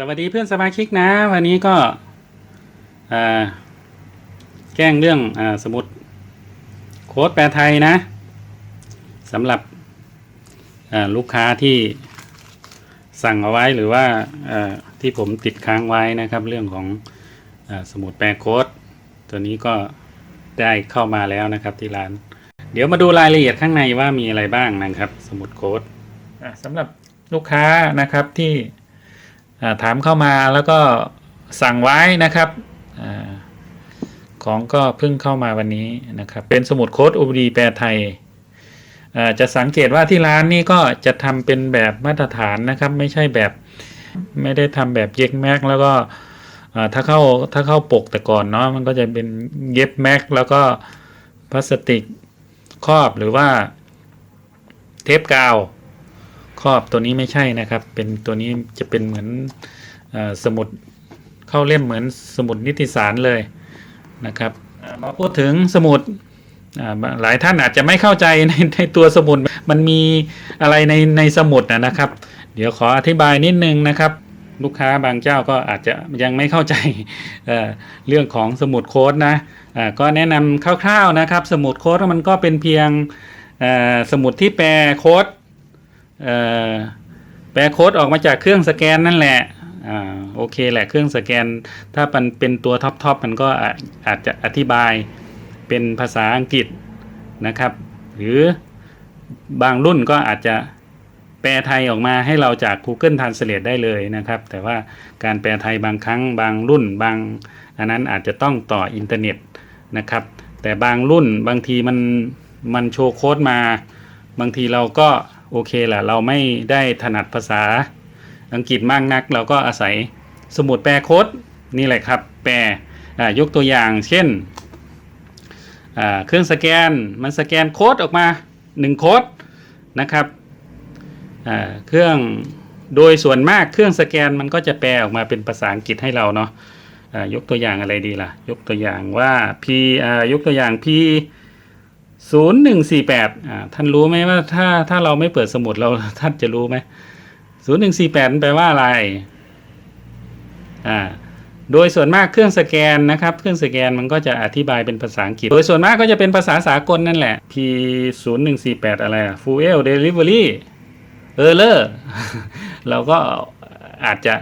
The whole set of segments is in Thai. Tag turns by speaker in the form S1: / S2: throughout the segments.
S1: อะสวัสดีเพื่อนสมาชิกนะ วันนี้ก็แกล้งเรื่องอสมุดโค้ดแปลไทยนะสำหรับลูกค้าที่สั่งเอาไว้หรือว่าที่ผมติดค้างไว้นะครับเรื่องของอสมุดแปลโค้ด ตัวนี้ก็ได้เข้ามาแล้วนะครับที่ร้าน เดี๋ยวมาดูรายละเอียดข้างในว่ามีอะไรบ้างนะครับ สมุดโค้ดสำหรับลูกค้านะครับที่ ถามเข้ามาแล้วก็สั่งไว้นะครับอของก็เพิ่งเข้ามาวันนี้นะครับ เป็นสมุดโค้ด OBD แปลไทย จะสังเกตว่าที่ร้านนี่ก็จะทำเป็นแบบมาตรฐานนะครับ ไม่ใช่แบบไม่ได้ทำแบบเย็กแม็กแล้วก็ถ้าเข้าถ้าเข้าปกแต่ก่อนเนาะมันก็จะเป็นเย็บแม็กแล้วก็พลาสติกครอบหรือว่าเทปกาว ครอบตัวนี้ไม่ใช่นะครับ เป็นตัวนี้จะเป็นเหมือนอสมุดเข้าเล่มเหมือนสมุดนิติสารเลยนะครับมาพูดถึงสมุดหลายท่านอาจจะไม่เข้าใจในในตัวสมุดมันมีอะไรในในสมุดนะครับ เดี๋ยวขออธิบายนิดนึงนะครับ ลูกค้าบางเจ้าก็อาจจะยังไม่เข้าใจเเรื่องของสมุดโค้ดนะก็แนะนำคร่าวๆนะครับ สมุดโค้ดมันก็เป็นเพียงสมุดที่แปลโค้ด แปลโค้ดออกมาจากเครื่องสแกนนั่นแหละอ่าโอเคแหละเครื่องสแกน ถ้ามันเป็นตัวท็อปทอปมันก็อาอาจจะอธิบายเป็นภาษาอังกฤษนะครับ หรือบางรุ่นก็อาจจะแปลไทยออกมาให้เราจาก Google Translate ได้เลยนะครับ แต่ว่าการแปลไทยบางครั้งบางรุ่นบาง อันนั้นอาจจะต้องต่ออินเทอร์เน็ตนะครับ แต่บางรุ่นบางทีมันมันโชว์โค้ดมา บางทีเราก็ โอเคแหละเราไม่ได้ถนัดภาษาอังกฤษมากนัก เราก็อาศัยสมุดแปลโค้ดนี่แหละครับ แปลยกตัวอย่างเช่นเครื่องสแกนมันสแกนโค้ดออกมา 1 โค้ดนะครับเครื่องโดยส่วนมากเครื่องสแกนมันก็จะแปลออกมาเป็นภาษาอังกฤษให้เราเนาะยกตัวอย่างอะไรดีล่ะ ยกตัวอย่างว่า P อ่ยกตัวอย่าง P ศูนย์หนึ่งสี่แปดอ่าท่านรู้ไหมว่าถ้าถ้าเราไม่เปิดสมุดเราท่านจะรู้ไหมศูนย์หนึ่งสี่แปดแปลว่าอะไรอ่าโดยส่วนมากเครื่องสแกนนะครับ เครื่องสแกนมันก็จะอธิบายเป็นภาษาอังกฤษ โดยส่วนมากก็จะเป็นภาษาสากลนั่นแหละ P ศูนย์หนึ่งสี่แปดอะไรอะ Fuel Delivery Error เราก็อาจจะ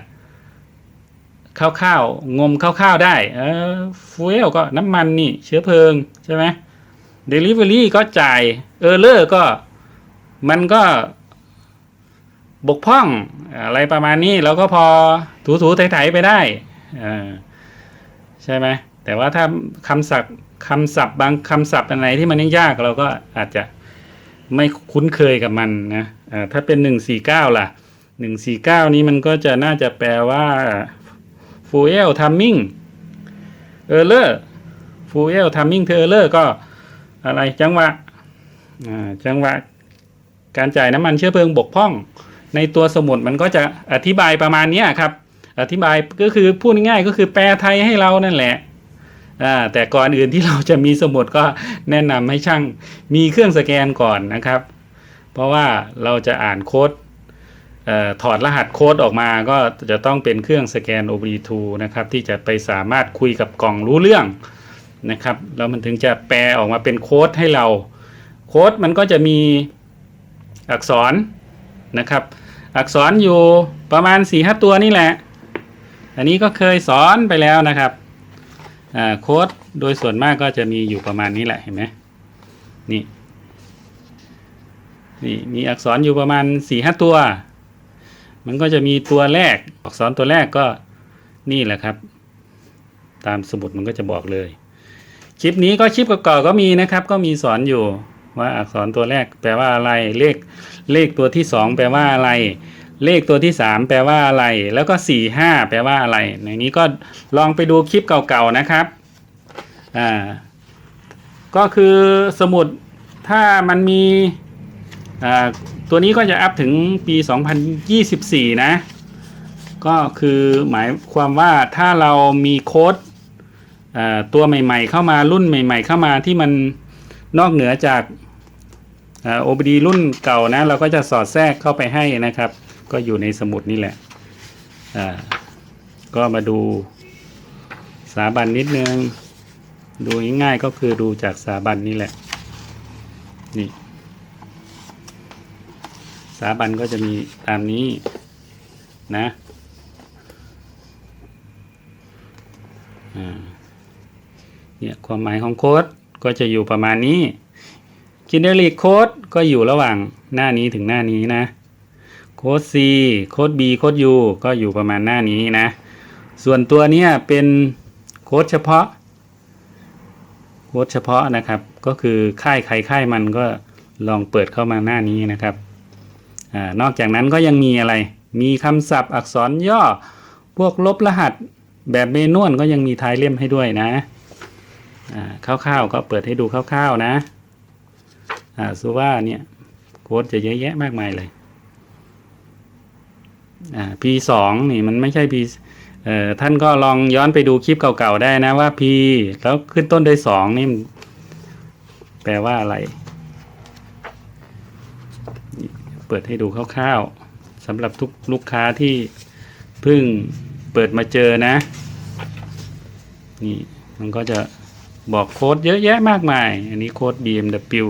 S1: คร่าวๆงมคร่าวๆได้ เออ Fuel ก็น้ำมันนี่เชื้อเพลิงใช่ไหม Delivery ก็จ่าย Error ก็มันก็บกพร่องอะไรประมาณนี้เราก็พอถูๆไถๆไปได้อ่ใช่ไหมแต่ว่าถ้าคำศัพท์คำศัพท์บางคำศัพท์อะไรที่มันยากเราก็อาจจะไม่คุ้นเคยกับมันนะถ้าเป็น149ล่ะ149นี้มันก็จะน่าจะแปลว่า fuel timing error fuel timing error ก็ อะไรจังหวะจังหวะการจ่ายน้ำมันเชื้อเพลิงบกพร่อง ในตัวสมุดมันก็จะอธิบายประมาณนี้ครับ อธิบายก็คือพูดง่ายก็คือแปลไทยให้เรานั่นแหละแต่ก่อนอื่นที่เราจะมีสมุดก็แนะนำให้ช่างมีเครื่องสแกนก่อนนะครับ เพราะว่าเราจะอ่านโค้ดออถอดรหัสโค้ดออกมาก็จะต้องเป็นเครื่องสแกน OBD2 นะครับที่จะไปสามารถคุยกับกล่องรู้เรื่อง นะครับแล้วมันถึงจะแปลออกมาเป็นโค้ดให้เรา โค้ดมันก็จะมีอักษรนะครับ อักษรอยู่ประมาณ4ี่ห้าตัวนี่แหละ อันนี้ก็เคยสอนไปแล้วนะครับโค้ดโดยส่วนมากก็จะมีอยู่ประมาณนี้แหละเห็นไหมนี่นี่มีอักษรอยู่ประมาณ4ี่ห้าตัว มันก็จะมีตัวแรก อักษรตัวแรกก็นี่แหละครับ ตามสมุดมันก็จะบอกเลย คลิปนี้ก็คลิปเก่าๆก็มีนะครับ ก็มีสอนอยู่ว่าอักษรตัวแรกแปลว่าอะไร เลขเลขตัวที่สองแปลว่าอะไร เลขตัวที่สามแปลว่าอะไร แล้วก็สี่ห้าแปลว่าอะไร ในนี้ก็ลองไปดูคลิปเก่าๆนะครับอ่าก็คือสมุดถ้ามันมีอ่าตัวนี้ก็จะอัพถึงปี 2024 นะ ก็คือหมายความว่าถ้าเรามีโค้ด ตัวใหม่ๆ เข้ามารุ่นใหม่ ๆ เข้ามาที่มันนอกเหนือจากอ่า OBD รุ่นเก่านะ เราก็จะสอดแทรกเข้าไปให้นะครับ ก็อยู่ในสมุดนี่แหละก็มาดูสาบันนิดนึง ดูง่ายๆก็คือดูจากสาบันนี่แหละ นี่สาบันก็จะมีตามนี้นะอ่า เนี่ยความหมายของโค้ดก็จะอยู่ประมาณนี้ generic code ก็อยู่ระหว่างหน้านี้ถึงหน้านี้นะ โค้ด C โค้ด B โค้ด U ก็อยู่ประมาณหน้านี้นะ ส่วนตัวเนี้ยเป็นโค้ดเฉพาะ โค้ดเฉพาะนะครับ ก็คือค่ายใครค่ายมันก็ลองเปิดเข้ามาหน้านี้นะครับอนอกจากนั้นก็ยังมีอะไร มีคำศัพท์อักษรย่อ พวกลบรหัสแบบเมนวลก็ยังมีท้ายเล่มให้ด้วยนะ คร่าวๆก็เปิดให้ดูคร่าวๆนะอ่าสุว่าเนี่ยโค้ดจะเยอะแยะมากมายเลยอ่า P สองนี่มันไม่ใช่ P เอ่อท่านก็ลองย้อนไปดูคลิปเก่าๆได้นะว่า P แล้วขึ้นต้นด้วยสองนี่แปลว่าอะไร เปิดให้ดูคร่าวๆสำหรับทุกลูกค้าที่เพิ่งเปิดมาเจอนะ นี่มันก็จะ บอกโค้ดเยอะแยะมากมาย อันนี้โค้ด BMW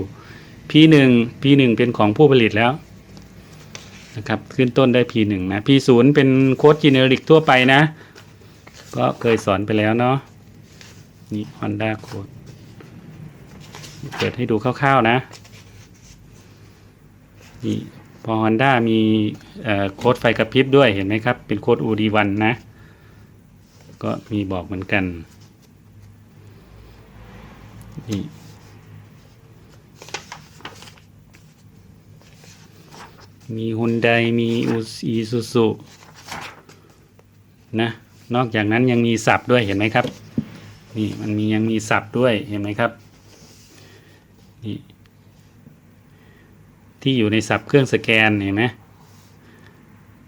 S1: P1 P1 เป็นของผู้ผลิตแล้วนะครับขึ้นต้นได้ P1 นะ P0 เป็นโค้ด generic ทั่วไปนะ ก็เคยสอนไปแล้วเนาะนี่ Honda Code เปิดให้ดูคร่าวๆนะนี่พอ Honda มีโค้ดไฟกระพริบด้วยเห็นไหมครับ เป็นโค้ด UD1 นะ ก็มีบอกเหมือนกัน นี่ มีฮุนไดมีอีซูซูนะนอกจากนั้นยังมีสับด้วยเห็นไหมครับ นี่มันมียังมีสับด้วยเห็นไหมครับนี่ที่อยู่ในสับเครื่องสแกนเห็นไหม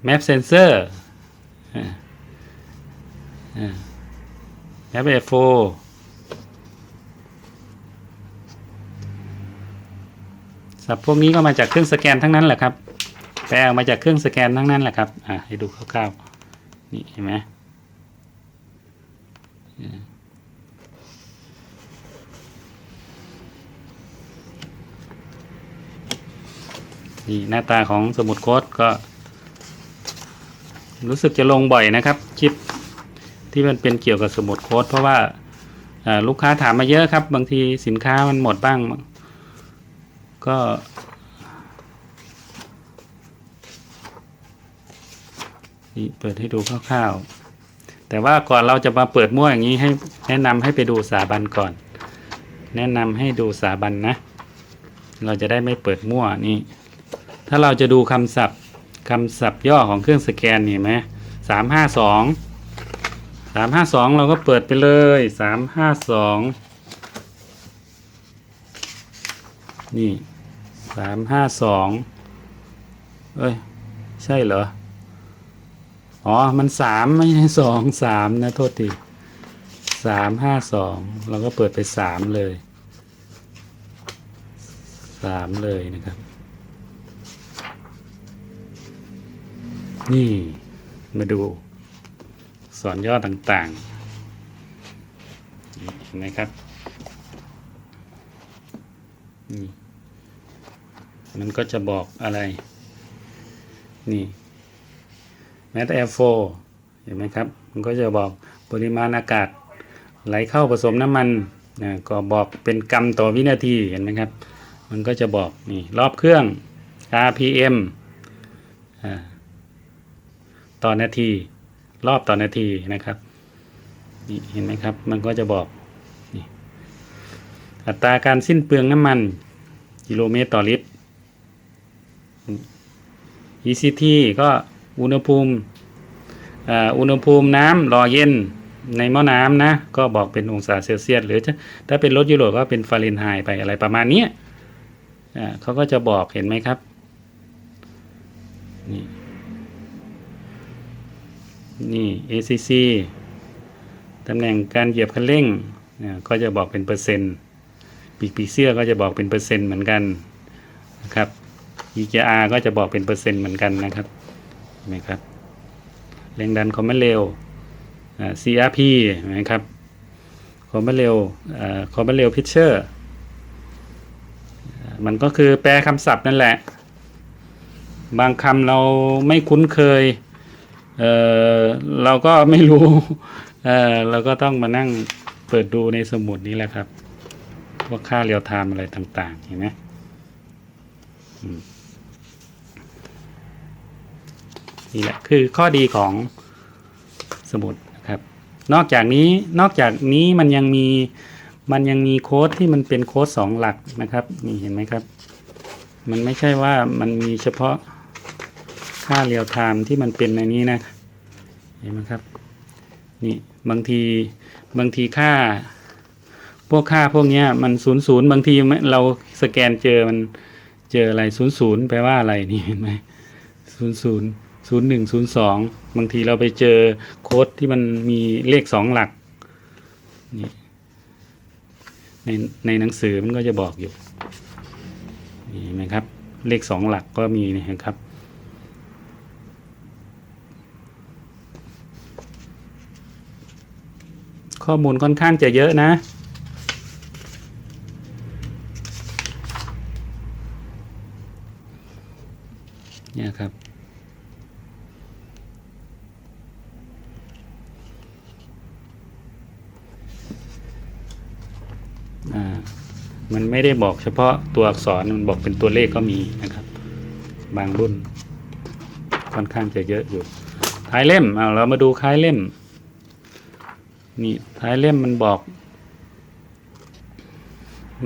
S1: map sensor อ่าอ่า map f สับพวกนี้ก็มาจากเครื่องสแกนทั้งนั้นแหละครับแปลออกมาจากเครื่องสแกนทั้งนั้นแหละครับอ่าให้ดูคร่าวๆนี่เห็นไหมนี่หน้าตาของสมุดโค้ดก็ รู้สึกจะลงบ่อยนะครับคลิปที่มันเป็นเกี่ยวกับสมุดโค้ดเพราะว่าลูกค้าถามมาเยอะครับ บางทีสินค้ามันหมดบ้าง ก็นี่เปิดให้ดูคร่าวๆ แต่ว่าก่อนเราจะมาเปิดมั่วอย่างนี้ให้แนะนำให้ไปดูสาบันก่อน แนะนำให้ดูสาบันนะ เราจะได้ไม่เปิดมั่วนี่ ถ้าเราจะดูคำศัพท์คำศัพท์ย่อของเครื่องสแกนนี่เห็นไหมสามห้าสองสามห้าสองเราก็เปิดไปเลยสามห้าสองนี่ามห้าสองเอ้ย ใช่เหรอ อ๋อ มันสามไม่ใช่สองสามนะโทษทีสามห้าสองเราก็เปิดไปสามเลยสามเลยนะครับ นี่มาดู สอนย่อต่างๆเห็นไหมครับนี่ มันก็จะบอกอะไร นี่ แมทแอร์โฟเห็นไหมครับ มันก็จะบอกปริมาณอากาศไหลเข้าผสมน้ำมันนะก็บอกเป็นกรัมต่อวินาทีเห็นไหมครับ มันก็จะบอกนี่รอบเครื่อง RPM อต่อนาที รอบต่อนาทีนะครับนี่เห็นไหมครับ มันก็จะบอกอัตราการสิ้นเปลืองน้ำมัน กิโลเมตรต่อลิตร ECT ก็อุณหภูมิอ่าอุณหภูมิน้ำรอเย็นในหม้อน้ำนะ ก็บอกเป็นองศาเซลเซียส หรือถ้าถ้าเป็นรถยุโรปก็เป็นฟาเรนไฮต์ไปอะไรประมาณนี้อ่าเขาก็จะบอกเห็นไหมครับนี่นี่ ACC ตำแหน่งการเหยียบคันเร่งอ่ก็จะบอกเป็นเปอร์เซ็นต์ปีกผีเสื้อก็จะบอกเป็นเปอร์เซ็นต์เหมือนกันนะครับ EGR ก็จะบอกเป็นเปอร์เซ็นต์เหมือนกันนะครับเห็นไหมครับแรงดันความเร็วอ่า CRP นะครับความเร็วความเร็วพิเชอร์มันก็คือแปลคำศัพท์นั่นแหละ บางคำเราไม่คุ้นเคยเเราก็ไม่รู้เเราก็ต้องมานั่งเปิดดูในสมุดนี้แหละครับพวกค่าเรียวไทม์อะไรต่าง ๆ เห็นไหมอืม นี่แหละคือข้อดีของสมุดนะครับ นอกจากนี้นอกจากนี้มันยังมีมันยังมีโค้ดที่มันเป็นโค้ดสองหลักนะครับนี่เห็นไหมครับ มันไม่ใช่ว่ามันมีเฉพาะค่าเรียวไทม์ที่มันเป็นในนี้นะเห็นไหมครับนี่บางทีบางทีค่า พวกค่าพวกนี้มันศูนย์ศูนย์บางทีเราสแกนเจอมันเจออะไรศูนย์ศูนย์แปลว่าอะไรนี่เห็นไหมศูนย์ศูนย์ ศูนย์หนึ่งศูนย์สองบางทีเราไปเจอโค้ดที่มันมีเลขสองหลักนี่ในในหนังสือมันก็จะบอกอยู่นี่นไหมครับ เลขสองหลักก็มีนะครับข้อมูลค่อนข้างจะเยอะนะ เนี่ยครับ อ่า มันไม่ได้บอกเฉพาะตัวอักษรมันบอกเป็นตัวเลขก็มีนะครับ บางรุ่น ค่อนข้างจะเยอะอยู่ท้ายเล่มเอาเรามาดูท้ายเล่ม นี่ท้ายเล่มมันบอก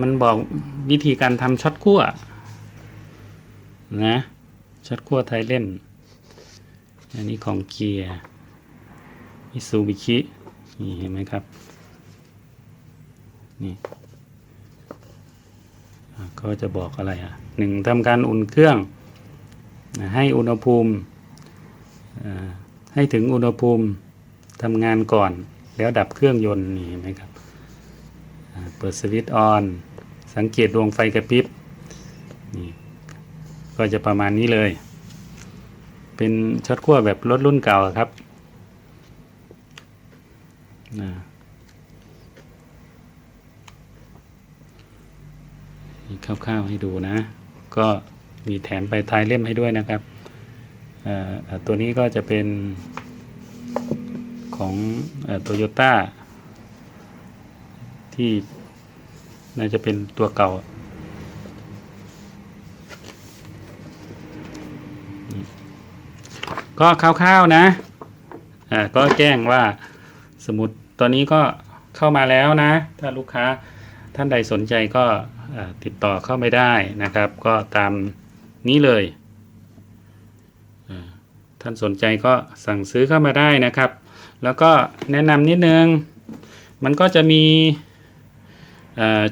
S1: มันบอกวิธีการทำช็อตคั่วนะช็อตคั่วท้ายเล่ม อันนี้ของเกียร์มิซูบิชินี่เห็นไหมครับ นี่ ก็จะบอกอะไรอะหนึ่งทำการอุ่นเครื่อง ให้อุณหภูมิให้ถึงอุณหภูมิทำงานก่อน แล้วดับเครื่องยนต์นี่เห็นไหมครับเปิดสวิตช์ออน สังเกตดวงไฟกระพริบนี่ก็จะประมาณนี้เลย เป็นช็อตขั้วแบบรถรุ่นเก่าครับนะ คร่าวๆให้ดูนะ ก็มีแถมไปท้ายเล่มให้ด้วยนะครับ ตัวนี้ก็จะเป็นของโตโยต้าที่น่าจะเป็นตัวเก่า ก็คร่าวๆนะก็แจ้งว่าสมุดตอนนี้ก็เข้ามาแล้วนะ ถ้าลูกค้า ท่านใดสนใจก็ติดต่อเข้าไม่ได้นะครับ ก็ตามนี้เลย ท่านสนใจก็สั่งซื้อเข้ามาได้นะครับ แล้วก็แนะนำนิดนึง มันก็จะมี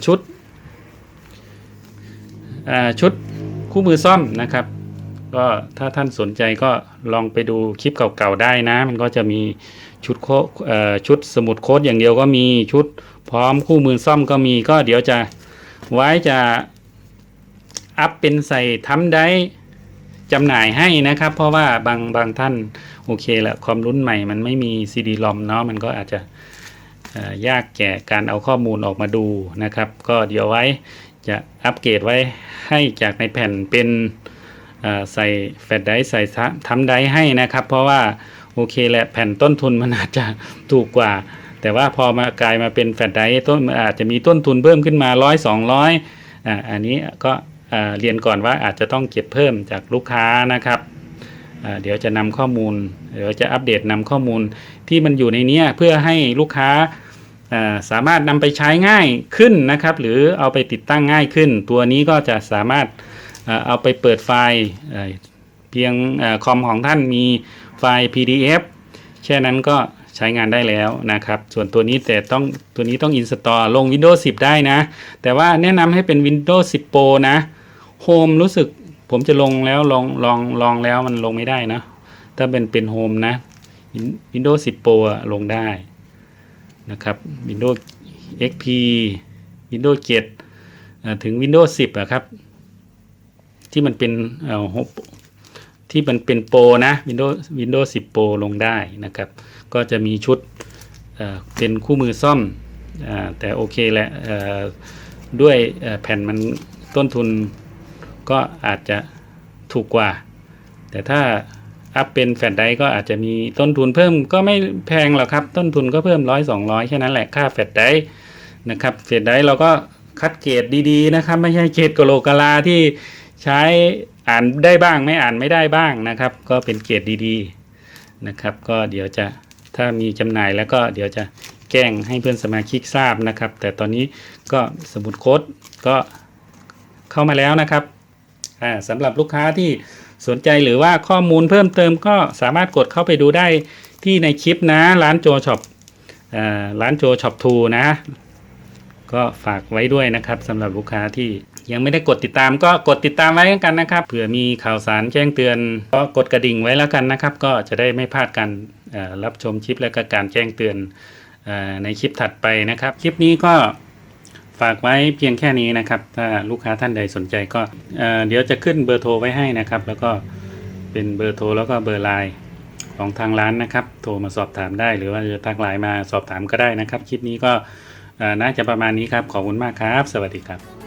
S1: ชุดชุดคู่มือซ่อมนะครับ ก็ถ้าท่านสนใจก็ลองไปดูคลิปเก่าๆได้นะ มันก็จะมีชุดโคชุดสมุดโค้ดอย่างเดียวก็มีชุด พร้อมคู่มือซ่อมก็มีก็เดี๋ยวจะไว้จะอัพเป็นใส่ทำได้จำหน่ายให้นะครับ เพราะว่าบางบางท่านโอเคแหละความรุ่นใหม่มันไม่มีซีดีลอมเนาะมันก็อาจจะยากแก่การเอาข้อมูลออกมาดูนะครับ ก็เดี๋ยวไว้จะอัปเกรดไว้ให้จากในแผ่นเป็นใส่แฟลชไดร์ใส่ทำไดร์ให้นะครับ เพราะว่าโอเคแหละแผ่นต้นทุนมันอาจจะถูกกว่า แต่ว่าพอมากลายมาเป็นแฟลชไดร์ต้นอาจจะมีต้นทุนเพิ่มขึ้นมาร้อยสองร้อยอ่าอันนี้ก็อ่าเรียนก่อนว่าอาจจะต้องเก็บเพิ่มจากลูกค้านะครับอ่าเดี๋ยวจะนำข้อมูลเดี๋ยวจะอัปเดตนำข้อมูลที่มันอยู่ในนี้เพื่อให้ลูกค้าอ่าสามารถนำไปใช้ง่ายขึ้นนะครับ หรือเอาไปติดตั้งง่ายขึ้น ตัวนี้ก็จะสามารถอ่าเอาไปเปิดไฟล์เพียงอคอมของท่านมีไฟล์ PDF แค่นั้นก็ ใช้งานได้แล้วนะครับ ส่วนตัวนี้แต่ต้องตัวนี้ต้องอินสตอลลง Windows 10 ได้นะ แต่ว่าแนะนำให้เป็น Windows 10 Pro นะ Home รู้สึกผมจะลงแล้วลองลองลองแล้วมันลงไม่ได้นะ ถ้าเป็นเป็นโฮมนะ Windows 10 Pro ลงได้นะครับ Windows XP Windows 7 ถึง Windows 10อะครับ ที่มันเป็นเอ่อที่มันเป็นโปรนะ Windows Windows 10 Pro ลงได้นะครับ ก็จะมีชุดเป็นคู่มือซ่อมอแต่โอเคแหละด้วยแผ่นมันต้นทุนก็อาจจะถูกกว่า แต่ถ้าอัพเป็นแฟลชไดก็อาจจะมีต้นทุนเพิ่มก็ไม่แพงหรอกครับ ต้นทุนก็เพิ่มร้อยสองร้อยแค่นั้นแหละค่าแฟลชไดนะครับแฟลชไดเราก็คัดเกรดดีๆนะครับ ไม่ใช่เกรดกโลกกะลาที่ใช้อ่านได้บ้างไม่อ่านไม่ได้บ้างนะครับ ก็เป็นเกรดดีๆนะครับ ก็เดี๋ยวจะ ถ้ามีจำหน่ายแล้วก็เดี๋ยวจะแจ้งให้เพื่อนสมาชิกทราบนะครับ แต่ตอนนี้ก็สมุดโค้ดก็เข้ามาแล้วนะครับอ่าสำหรับลูกค้าที่สนใจหรือว่าข้อมูลเพิ่มเติมก็สามารถกดเข้าไปดูได้ที่ในคลิปนะร้านโจช็อปร้านโจช็อปทูนะ ก็ฝากไว้ด้วยนะครับสำหรับลูกค้าที่ยังไม่ได้กดติดตามก็กดติดตามไว้กันนะครับเผื่อมีข่าวสารแจ้งเตือนก็กดกระดิ่งไว้แล้วกันนะครับ ก็จะได้ไม่พลาดกา รับชมคลิปและก็การแจ้งเตือนอในคลิปถัดไปนะครับ คลิปนี้ก็ฝากไว้เพียงแค่นี้นะครับ ถ้าลูกค้าท่านใดสนใจก็เดี๋ยวจะขึ้นเบอร์โทรไว้ให้นะครับ แล้วก็เป็นเบอร์โทรแล้วก็เบอร์ไลน์ของทางร้านนะครับ โทรมาสอบถามได้หรือว่าจะทักไลน์มาสอบถามก็ได้นะครับ คลิปนี้ก็น่าจะประมาณนี้ครับ ขอบคุณมากครับ สวัสดีครับ